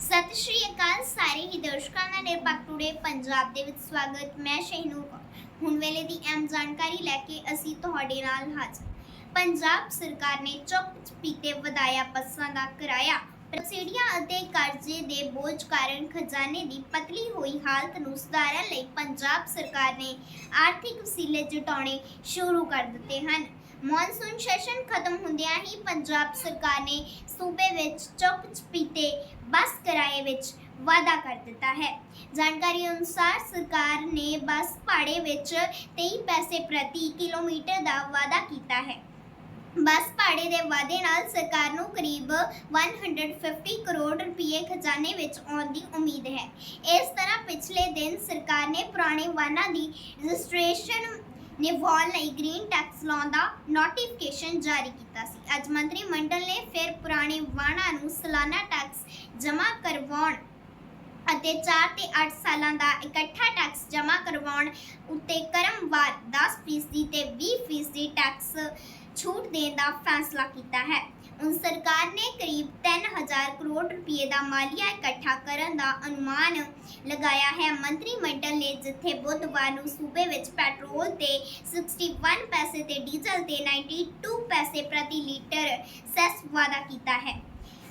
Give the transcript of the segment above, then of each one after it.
ਸਤਿ ਸ਼੍ਰੀ ਅਕਾਲ ਸਾਰੇ ਹੀ ਦਰਸ਼ਕਾਂ ਦਾ ਨਿਰਪੱਖ ਟੂਡੇ ਪੰਜਾਬ ਦੇ ਵਿੱਚ ਸਵਾਗਤ। ਮੈਂ ਸ਼ਹਿਨੂਰ ਕੌਰ। ਹੁਣ ਵੇਲੇ ਦੀ ਅਹਿਮ ਜਾਣਕਾਰੀ ਲੈ ਕੇ ਅਸੀਂ ਤੁਹਾਡੇ ਨਾਲ ਹਾਜ਼ਰ। ਪੰਜਾਬ ਸਰਕਾਰ ਨੇ ਚੁੱਪ ਚਪੀਤੇ ਵਧਾਇਆ ਬੱਸਾਂ ਦਾ ਕਿਰਾਇਆ। ਸਬਸਿਡੀਆਂ ਅਤੇ ਕਰਜ਼ੇ ਦੇ ਬੋਝ ਕਾਰਨ ਖਜ਼ਾਨੇ ਦੀ ਪਤਲੀ ਹੋਈ ਹਾਲਤ ਨੂੰ ਸੁਧਾਰਨ ਲਈ ਪੰਜਾਬ ਸਰਕਾਰ ਨੇ ਆਰਥਿਕ ਵਸੀਲੇ ਜੁਟਾਉਣੇ ਸ਼ੁਰੂ ਕਰ ਦਿੱਤੇ ਹਨ। ਮੌਨਸੂਨ ਸੈਸ਼ਨ ਖਤਮ ਹੁੰਦਿਆਂ ਹੀ ਪੰਜਾਬ ਸਰਕਾਰ ਨੇ ਸੂਬੇ ਵਿੱਚ ਚੁੱਪ ਚਪੀਤੇ ਬੱਸ ਕਿਰਾਏ ਵਿੱਚ ਵਾਧਾ ਕਰ ਦਿੱਤਾ ਹੈ। ਜਾਣਕਾਰੀ ਅਨੁਸਾਰ ਸਰਕਾਰ ਨੇ ਬੱਸ ਭਾੜੇ ਵਿੱਚ 23 ਪੈਸੇ ਪ੍ਰਤੀ ਕਿਲੋਮੀਟਰ ਦਾ ਵਾਧਾ ਕੀਤਾ ਹੈ। ਬੱਸ ਭਾੜੇ ਦੇ ਵਾਧੇ ਨਾਲ ਸਰਕਾਰ ਨੂੰ ਕਰੀਬ 150 ਕਰੋੜ ਰੁਪਏ ਖਜ਼ਾਨੇ ਵਿੱਚ ਆਉਣ ਦੀ ਉਮੀਦ ਹੈ। ਇਸ ਤਰ੍ਹਾਂ ਪਿਛਲੇ ਦਿਨ ਸਰਕਾਰ ਨੇ ਪੁਰਾਣੇ ਵਾਹਨਾਂ ਦੀ ਰਜਿਸਟ੍ਰੇਸ਼ਨ ਨਿਭਾਉਣ ਲਈ ਗ੍ਰੀਨ ਟੈਕਸ ਲਾਉਣ ਦਾ ਨੋਟੀਫਿਕੇਸ਼ਨ ਜਾਰੀ ਕੀਤਾ ਸੀ। ਅੱਜ ਮੰਤਰੀ ਮੰਡਲ ਨੇ ਫਿਰ ਪੁਰਾਣੇ ਵਾਹਨਾਂ ਨੂੰ ਸਾਲਾਨਾ ਟੈਕਸ ਜਮ੍ਹਾਂ ਕਰਵਾਉਣ ਅਤੇ 4 ਤੇ 8 ਸਾਲਾਂ ਦਾ ਇਕੱਠਾ ਟੈਕਸ ਜਮ੍ਹਾਂ ਕਰਵਾਉਣ ਉੱਤੇ ਕਰਮਵਾਰ 10% ਤੇ 20% ਟੈਕਸ ਛੂਟ ਦੇਣ ਦਾ ਫੈਸਲਾ ਕੀਤਾ ਹੈ। ਸਰਕਾਰ ਨੇ ਕਰੀਬ 3000 ਕਰੋੜ ਰੁਪਏ ਦਾ ਮਾਲੀਆ ਇਕੱਠਾ ਕਰਨ ਦਾ ਅਨੁਮਾਨ ਲਗਾਇਆ ਹੈ। ਮੰਤਰੀ ਮੰਡਲ ਨੇ ਜਿੱਥੇ ਬੁੱਧਵਾਰ ਨੂੰ ਸੂਬੇ ਵਿੱਚ ਪੈਟਰੋਲ ਤੇ 61 ਪੈਸੇ ਤੇ ਡੀਜ਼ਲ ਤੇ 92 ਪੈਸੇ ਪ੍ਰਤੀ ਲੀਟਰ ਸੈਸ ਵਾਧਾ ਕੀਤਾ ਹੈ।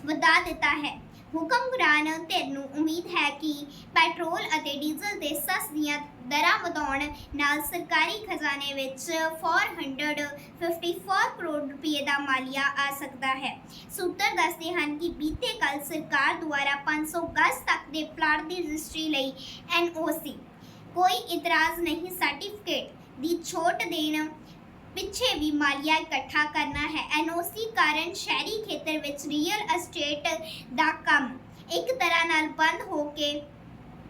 ਵਧਾ ਦਿੱਤਾ ਹੈ। ਹੁਕਮ ਹੁਕਮਰਾਨ ਧਿਰ ਨੂੰ ਉਮੀਦ ਹੈ ਕਿ ਪੈਟਰੋਲ ਅਤੇ ਡੀਜ਼ਲ ਦੇ ਸਸ ਦੀਆਂ ਦਰਾਂ ਵਧਾਉਣ ਨਾਲ ਸਰਕਾਰੀ ਖਜ਼ਾਨੇ ਵਿੱਚ 454 ਕਰੋੜ ਰੁਪਏ ਦਾ ਮਾਲੀਆ ਆ ਸਕਦਾ ਹੈ। ਸੂਤਰ ਦੱਸਦੇ ਹਨ ਕਿ ਬੀਤੇ ਕੱਲ ਸਰਕਾਰ ਦੁਆਰਾ 500 ਗਜ਼ ਤੱਕ ਦੇ ਪਲਾਟ ਦੀ ਰਜਿਸਟਰੀ ਲਈ ਐਨਓਸੀ ਕੋਈ ਇਤਰਾਜ਼ ਨਹੀਂ ਸਰਟੀਫਿਕੇਟ ਦੀ ਛੋਟ ਦੇਣ ਪਿੱਛੇ ਵੀ ਮਾਲੀਆ ਇਕੱਠਾ ਕਰਨਾ ਹੈ। ਐਨਓਸੀ ਕਾਰਨ ਸ਼ਹਿਰੀ ਖੇਤਰ ਵਿੱਚ ਰੀਅਲ ਅਸਟੇਟ ਦਾ ਕੰਮ ਇੱਕ ਤਰ੍ਹਾਂ ਨਾਲ ਬੰਦ ਹੋ ਕੇ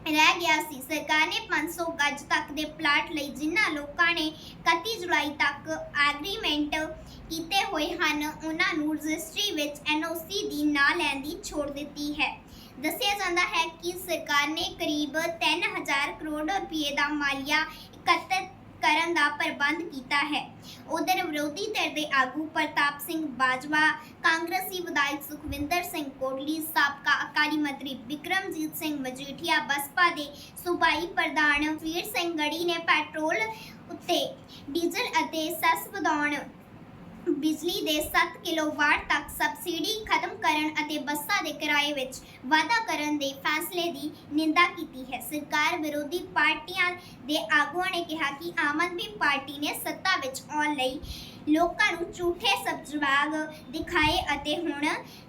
ਰਹਿ ਗਿਆ ਸੀ। ਸਰਕਾਰ ਨੇ 500 ਗੱਜ ਤੱਕ ਦੇ ਪਲਾਟ ਲਈ ਜਿਨ੍ਹਾਂ ਲੋਕਾਂ ਨੇ 31 ਜੁਲਾਈ ਤੱਕ ਐਗਰੀਮੈਂਟ ਕੀਤੇ ਹੋਏ ਹਨ, ਉਹਨਾਂ ਨੂੰ ਰਜਿਸਟਰੀ ਵਿੱਚ ਐਨਓਸੀ ਦੀ ਨਾ ਲੈਣ ਦੀ ਛੋਟ ਦਿੱਤੀ ਹੈ। ਦੱਸਿਆ ਜਾਂਦਾ ਹੈ ਕਿ ਸਰਕਾਰ ਨੇ ਕਰੀਬ 3000 ਕਰੋੜ ਰੁਪਏ ਦਾ ਮਾਲੀਆ ਇਕੱਤਰ ਕਰਨ ਦਾ ਪ੍ਰਬੰਧ ਕੀਤਾ ਹੈ। ਉਧਰ ਵਿਰੋਧੀ ਧਿਰ ਦੇ ਆਗੂ ਪ੍ਰਤਾਪ ਸਿੰਘ ਬਾਜਵਾ, ਕਾਂਗਰਸੀ ਵਿਧਾਇਕ ਸੁਖਵਿੰਦਰ ਸਿੰਘ ਕੋਟਲੀ, ਸਾਬਕਾ ਅਕਾਲੀ ਮੰਤਰੀ ਵਿਕਰਮਜੀਤ ਸਿੰਘ ਮਜੀਠੀਆ, ਬਸਪਾ ਦੇ ਸੂਬਾਈ ਪ੍ਰਧਾਨ ਵੀਰ ਸਿੰਘ ਗੜੀ ਨੇ ਪੈਟਰੋਲ ਉੱਤੇ ਡੀਜ਼ਲ ਅਤੇ ਸੈਸ ਵਧਾਉਣ ਬਿਜਲੀ ਦੇ 7 ਕਿਲੋਵਾਟ ਤੱਕ ਸਬਸਿਡੀ ਖਤਮ ਕਰਨ ਅਤੇ ਬੱਸਾਂ ਦੇ ਕਿਰਾਏ ਵਿੱਚ ਵਾਧਾ ਕਰਨ ਦੇ ਫੈਸਲੇ ਦੀ ਨਿੰਦਾ ਕੀਤੀ ਹੈ। ਸਰਕਾਰ ਵਿਰੋਧੀ ਪਾਰਟੀਆਂ ਦੇ ਆਗੂਆਂ ਨੇ ਕਿਹਾ ਕਿ ਆਮ ਆਦਮੀ ਪਾਰਟੀ ਨੇ ਸੱਤਾ ਵਿੱਚ ਆਉਣ ਲਈ ਲੋਕਾਂ ਨੂੰ ਝੂਠੇ ਸਬਜਵਾਗ ਦਿਖਾਏ ਅਤੇ ਹੁਣ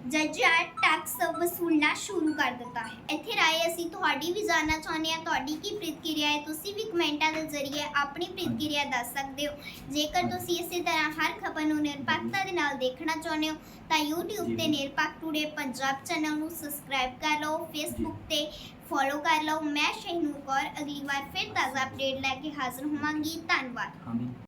ਜੱਜਾ ਟੈਕਸ ਵਸੂਲਣਾ ਸ਼ੁਰੂ ਕਰ ਦਿੱਤਾ ਹੈ। ਇੱਥੇ ਰਾਏ ਅਸੀਂ ਤੁਹਾਡੀ ਵੀ ਜਾਣਨਾ ਚਾਹੁੰਦੇ ਹਾਂ। ਤੁਹਾਡੀ ਕੀ ਪ੍ਰਤੀਕਿਰਿਆ ਹੈ? ਤੁਸੀਂ ਵੀ ਕਮੈਂਟਾਂ ਦੇ ਜ਼ਰੀਏ ਆਪਣੀ ਪ੍ਰਤੀਕਿਰਿਆ ਦੱਸ ਸਕਦੇ ਹੋ। ਜੇਕਰ ਤੁਸੀਂ ਇਸੇ ਤਰ੍ਹਾਂ ਹਰ ਖਬਰ ਨੂੰ ਨਿਰਪੱਖਤਾ ਦੇ ਨਾਲ ਦੇਖਣਾ ਚਾਹੁੰਦੇ ਹੋ ਤਾਂ YouTube ਤੇ ਨਿਰਪੱਖ ਟੂਡੇ ਪੰਜਾਬ ਚੈਨਲ ਨੂੰ ਸਬਸਕ੍ਰਾਈਬ ਕਰ ਲਓ Facebook ਤੇ ਫੋਲੋ ਕਰ ਲਓ। ਮੈਂ ਸ਼ਹਿਨੂਰ ਕੌਰ ਅਗਲੀ ਵਾਰ ਫਿਰ ਤਾਜ਼ਾ ਅਪਡੇਟ ਲੈ ਕੇ ਹਾਜ਼ਰ ਹੋਵਾਂਗੀ। ਧੰਨਵਾਦ।